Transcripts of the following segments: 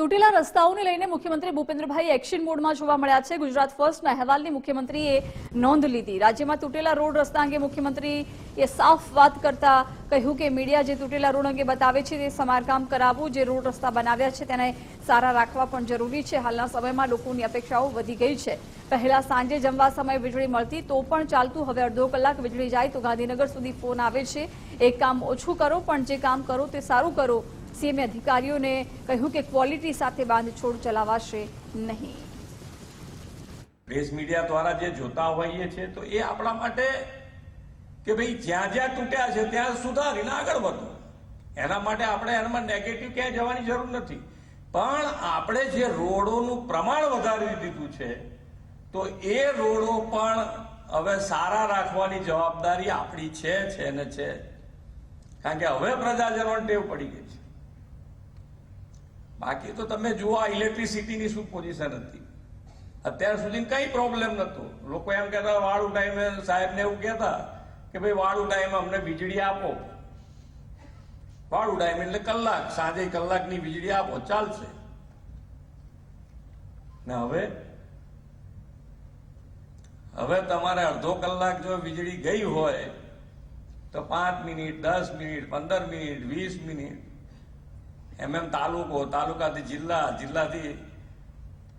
તૂટેલા રસ્તાઓને લઈને મુખ્યમંત્રી ભૂપેન્દ્રભાઈ એક્શન મોડમાં જોવા મળ્યા છે. ગુજરાત ફર્સ્ટના અહેવાલની મુખ્યમંત્રીએ નોંધ લીધી. રાજ્યમાં તૂટેલા રોડ રસ્તા અંગે મુખ્યમંત્રીએ સાફ વાત કરતા કહ્યું કે મીડિયા જે તૂટેલા રોડ અંગે બતાવે છે તે સમારકામ કરાવવું, જે રોડ રસ્તા બનાવ્યા છે તેને સારા રાખવા પણ જરૂરી છે. હાલના સમયમાં લોકોની અપેક્ષાઓ વધી ગઈ છે. પહેલા સાંજે જમવા સમયે વીજળી મળતી તો પણ ચાલતું. હવે અડધો કલાક વીજળી જાય તો ગાંધીનગર સુધી ફોન આવે છે. એક કામ ઓછું કરો, પણ જે કામ કરો તે સારું કરો. સીએમએ અધિકારીઓને કહ્યું કે ક્વોલિટી સાથે બાંધછોડ ચલાવાશે નહીં. પ્રેસ મીડિયા દ્વારા જે જોતા હોઈએ છે, તો એ આપણા માટે કે ભાઈ જ્યાં જ્યાં તૂટ્યા છે, ત્યાં સુધારીને આગળ વધવું. એના માટે આપણે એનામાં નેગેટિવ ક્યાંય જવાની જરૂર નથી. પણ આપણે જે રોડોનું પ્રમાણ વધારી દીધું છે, તો એ રોડો પણ હવે સારા રાખવાની જવાબદારી આપણી છે છે ને છે. કારણ કે હવે પ્રજાજનોને ટેવ પડી ગઈ છે. બાકી તો તમે જુઓ આ ઇલેક્ટ્રિસિટીની શું પોઝિશન હતી. અત્યાર સુધી કઈ પ્રોબ્લેમ નતો લોકો એમ કહેતા, વાળું ટાઈમે સાહેબને એવું કહેતા કે ભાઈ, વાળું ટાઈમે અમને વીજળી આપો. વાળું ટાઈમ એટલે કલાક, સાંજે કલાકની વીજળી આપો, ચાલશે. ને હવે? હવે તમારે અડધો કલાક જો વીજળી ગઈ હોય, તો પાંચ મિનિટ, દસ મિનિટ, પંદર મિનિટ, વીસ મિનિટ એમ એમ તાલુકો, તાલુકાથી જિલ્લા, જિલ્લાથી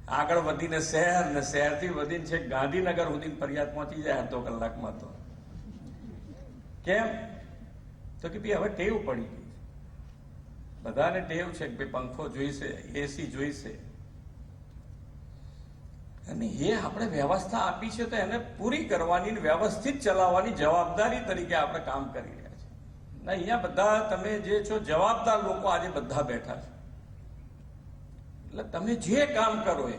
આગળ વધીને શહેર ને શહેરથી વધીને છે ગાંધીનગર સુધી ફરિયાદ પહોંચી જાય અડધો કલાકમાં તો. કેમ? તો કે ભાઈ હવે ટેવ પડી ગઈ બધાને ટેવ છે કે ભાઈ પંખો જોઈશે એસી જોઈશે. અને એ આપણે વ્યવસ્થા આપી છે તો એને પૂરી કરવાની વ્યવસ્થિત ચલાવવાની જવાબદારી તરીકે આપણે કામ કરી રહ્યા છીએ ને, અહીંયા બધા તમે જે છો, જવાબદાર લોકો આજે બધા બેઠા છે. એટલે તમે જે કામ કરો એ,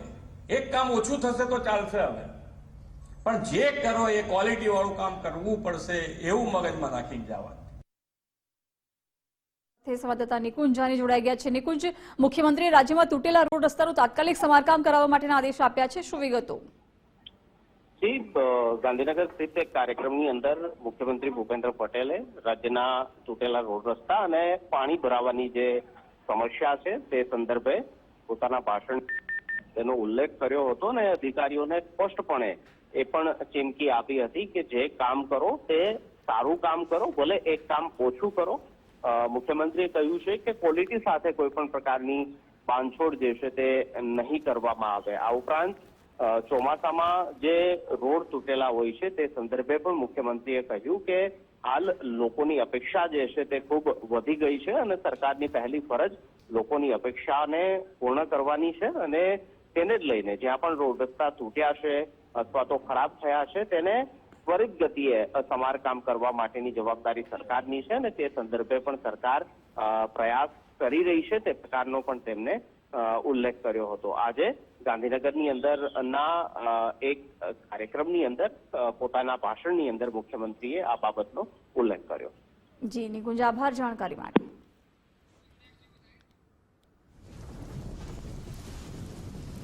એક કામ ઓછું થશે તો ચાલશે હવે. પણ જે કરો એ ક્વોલિટી વાળું કામ કરવું પડશે એવું મગજમાં રાખીને જવાનું. સંવાદદાતા નિકુંજ જાની જોડાઈ ગયા છે. નિકુંજ, મુખ્યમંત્રીએ રાજ્યમાં તૂટેલા રોડ રસ્તાનું તાત્કાલિક સમારકામ કરાવવા માટેના આદેશ આપ્યા છે. શું વિગતો? જી ગાંધીનગર સ્થિત એક કાર્યક્રમની અંદર મુખ્યમંત્રી ભૂપેન્દ્ર પટેલે રાજ્યના તૂટેલા રોડ રસ્તા અને પાણી ભરાવાની જે સમસ્યા છે તે સંદર્ભે પોતાના ભાષણ તેનો ઉલ્લેખ કર્યો હતો અને અધિકારીઓને સ્પષ્ટપણે એ પણ ચીમકી આપી હતી કે જે કામ કરો તે સારું કામ કરો, ભલે એક કામ ઓછું કરો. મુખ્યમંત્રીએ કહ્યું છે કે ક્વોલિટી સાથે કોઈ પણ પ્રકારની બાંધછોડ જે છે તે નહીં કરવામાં આવે. આ ઉપરાંત ચોમાસામાં જે રોડ તૂટેલા હોય છે તે સંદર્ભે પણ મુખ્યમંત્રીએ કહ્યું કે હાલ લોકોની અપેક્ષા જે છે તે ખૂબ વધી ગઈ છે અને સરકારની પહેલી ફરજ લોકોની અપેક્ષાને પૂર્ણ કરવાની છે અને તેને જ લઈને જ્યાં પણ રોડ રસ્તા તૂટ્યા છે અથવા તો ખરાબ થયા છે તેને ત્વરિત ગતિએ સમારકામ કરવા માટેની જવાબદારી સરકારની છે અને તે સંદર્ભે પણ સરકાર પ્રયાસ કરી રહી છે તે પ્રકારનો પણ તેમને ઉલ્લેખ કર્યો હતો. આજે ગાંધીનગરની અંદર ના એક કાર્યક્રમની અંદર પોતાના ભાષણની અંદર મુખ્યમંત્રીએ આ બાબતનો ઉલ્લેખ કર્યો. જી, નિકુંજ, આભાર જાણકારી માટે.